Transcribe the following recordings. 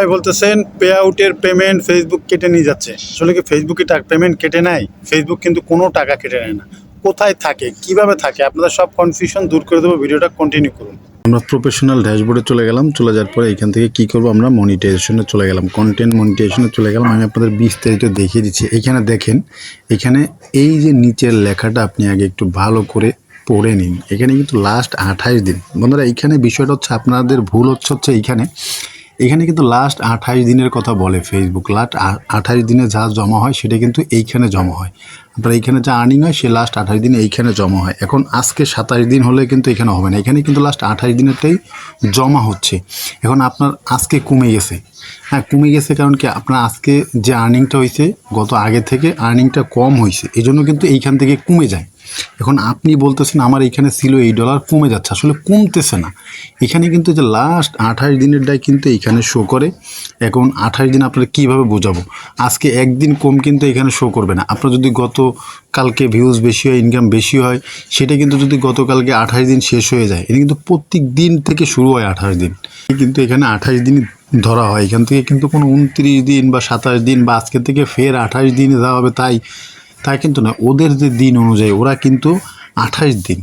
ভাই বলতেছেন পে আউটের পেমেন্ট ফেসবুক কেটে নিয়ে যাচ্ছে। আসলে কি ফেসবুকে পেমেন্ট কেটে নেয়? ফেসবুক কিন্তু কোনো টাকা কেটে নেয় না। কোথায় থাকে? কীভাবে থাকে? আপনাদের সব কনফিউশন দূর করে দেবো। ভিডিওটা কন্টিনিউ করুন। আমরা প্রফেশনাল ড্যাশবোর্ডে চলে গেলাম। চলে যাওয়ার পরে এখান থেকে কি করব আমরা? মনিটাইজেশনে চলে গেলাম। কন্টেন্ট মনিটাইজেশনে চলে গেলাম। আমি আপনাদের বিস্তারিত দেখিয়ে দিচ্ছি। এখানে দেখেন, এখানে এই যে নিচের লেখাটা আপনি আগে একটু ভালো করে পড়ে নিন। এখানে কিন্তু লাস্ট আঠাইশ দিন। বন্ধুরা, এখানে বিষয়টা হচ্ছে আপনাদের ভুল হচ্ছে হচ্ছে এইখানে এখানে কিন্তু লাস্ট আঠাশ দিনের কথা বলে ফেসবুক লাস্ট আঠাশ দিনে যা জমা হয়, সেটা কিন্তু এইখানে জমা হয়। আপনার এইখানে যা আর্নিং হয়, সে লাস্ট আঠাশ দিনে এইখানে জমা হয়। এখন আজকে সাতাশ দিন হলে কিন্তু এখানে হবে না। এখানে কিন্তু লাস্ট আঠাশ দিনেরটাই জমা হচ্ছে। এখন আপনার আজকে কমে গেছে। হ্যাঁ কমে গেছে কারণ কি, আপনার আজকে যে আর্নিংটা হয়েছে, গত আগে থেকে আর্নিংটা কম হয়েছে। এই জন্য কিন্তু এইখান থেকে কমে যায়। এখন আপনি বলতেছেন, আমার এখানে ছিল এই ডলার কমে যাচ্ছে। আসলে কমতেছে না। এখানে কিন্তু যে লাস্ট আঠাশ দিনের দিনেরটাই কিন্তু এখানে শো করে। এখন আঠাশ দিন আপনারা কীভাবে বোঝাবো? আজকে একদিন কম কিন্তু এখানে শো করবে না। আপনার যদি গত কালকে ভিউজ বেশি হয় ইনকাম বেশি হয়, সেটা কিন্তু যদি গতকালকে আঠাশ দিন শেষ হয়ে যায়, এটা কিন্তু প্রত্যেক দিন থেকে শুরু হয় আঠাশ দিন। কিন্তু এখানে আঠাশ দিন ধরা হয়। এখান থেকে কিন্তু কোনো উনত্রিশ দিন বা সাতাশ দিন বা আজকে থেকে ফের আঠাশ দিন দেওয়া হবে তাই তাই কিন্তু না। ওদের যে দিন অনুযায়ী ওরা কিন্তু আঠাশ দিন।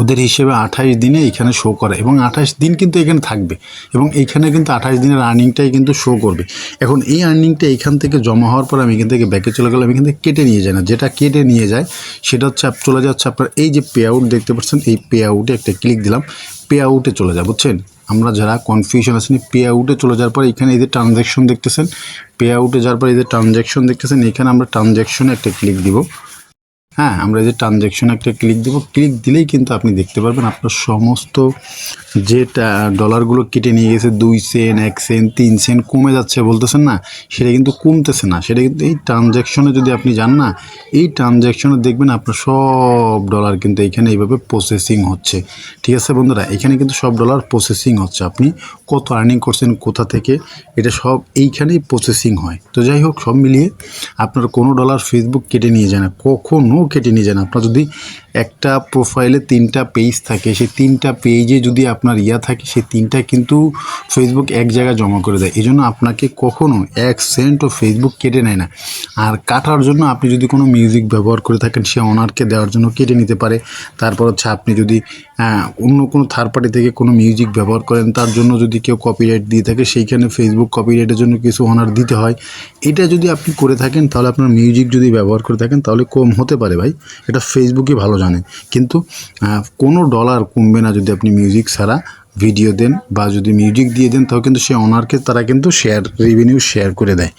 ওদের হিসেবে আঠাশ দিনে এখানে শো করে এবং আঠাশ দিন কিন্তু এখানে থাকবে এবং এইখানে কিন্তু আঠাশ দিনের আর্নিংটাই কিন্তু শো করবে। এখন এই আর্নিংটা এখান থেকে জমা হওয়ার পর আমি এখান থেকে ব্যাকে চলে গেলাম, এখান থেকে কেটে নিয়ে যায় না। যেটা কেটে নিয়ে যায়, সেটা হচ্ছে চলে যাচ্ছে আপনার এই যে পে আউট দেখতে পাচ্ছেন, এই পে আউটে একটা ক্লিক দিলাম। পে আউটে চলে যায়, বুঝছেন? আমরা যারা কনফিউশন আসেনি পে আউটে চলে যাওয়ার পরে এখানে এদের ট্রানজ্যাকশন দেখতেছেন পে আউটে যাওয়ার পর এদের ট্রানজ্যাকশন দেখতেছেন, এখানে আমরা ট্রানজ্যাকশনে একটা ক্লিক দিব। হ্যাঁ আমরা যে ট্রানজ্যাকশন একটা ক্লিক দেবো ক্লিক দিলেই কিন্তু আপনি দেখতে পারবেন আপনার সমস্ত যে ডলারগুলো কেটে নিয়ে গেছে, দুই সেন্ট এক সেন্ট তিন সেন্ট কমে যাচ্ছে বলতেছেন না, সেটা কিন্তু কমতেছে না। সেটা কিন্তু এই ট্রানজ্যাকশনে যদি আপনি যান না, এই ট্রানজ্যাকশনে দেখবেন আপনার সব ডলার কিন্তু এখানে এইভাবে প্রসেসিং হচ্ছে। ঠিক আছে বন্ধুরা? এখানে কিন্তু সব ডলার প্রসেসিং হচ্ছে। আপনি কত আর্নিং করছেন, কোথা থেকে, এটা সব এইখানেই প্রসেসিং হয়। তো যাই হোক, সব মিলিয়ে আপনার কোনো ডলার ফেসবুক কেটে নিয়ে যায় না। কখনও কেটে নিয়ে যান। আপনার যদি একটা প্রোফাইলে তিনটা পেজ থাকে, সেই তিনটা পেজে যদি আপনার ইয়া থাকে, সেই তিনটা কিন্তু ফেসবুক এক জায়গায় জমা করে দেয়। এই জন্য আপনাকে কখনও এক সেন্টও ফেসবুক কেটে নেয় না। আর কাটার জন্য আপনি যদি কোনো মিউজিক ব্যবহার করে থাকেন, সে অনারকে দেওয়ার জন্য কেটে নিতে পারে। তারপর হচ্ছে আপনি যদি অন্য কোনো থার্ড পার্টি থেকে কোনো মিউজিক ব্যবহার করেন, তার জন্য যদি কেউ কপিরাইট দিয়ে থাকে, সেইখানে ফেসবুক কপিরাইটের জন্য কিছু অনার দিতে হয়। এটা যদি আপনি করে থাকেন, তাহলে আপনার মিউজিক যদি ব্যবহার করে থাকেন, তাহলে কম হতে পারে। ভাই। এটা ফেসবুকে ভালো জানে। কিন্তু কোনো ডলার কমবে না যদি আপনি মিউজিক ছাড়া ভিডিও দেন বা যদি মিউজিক দিয়ে দেন, তাও কিন্তু সে অনারকে তারা কিন্তু শেয়ার রেভিনিউ শেয়ার করে দেয়।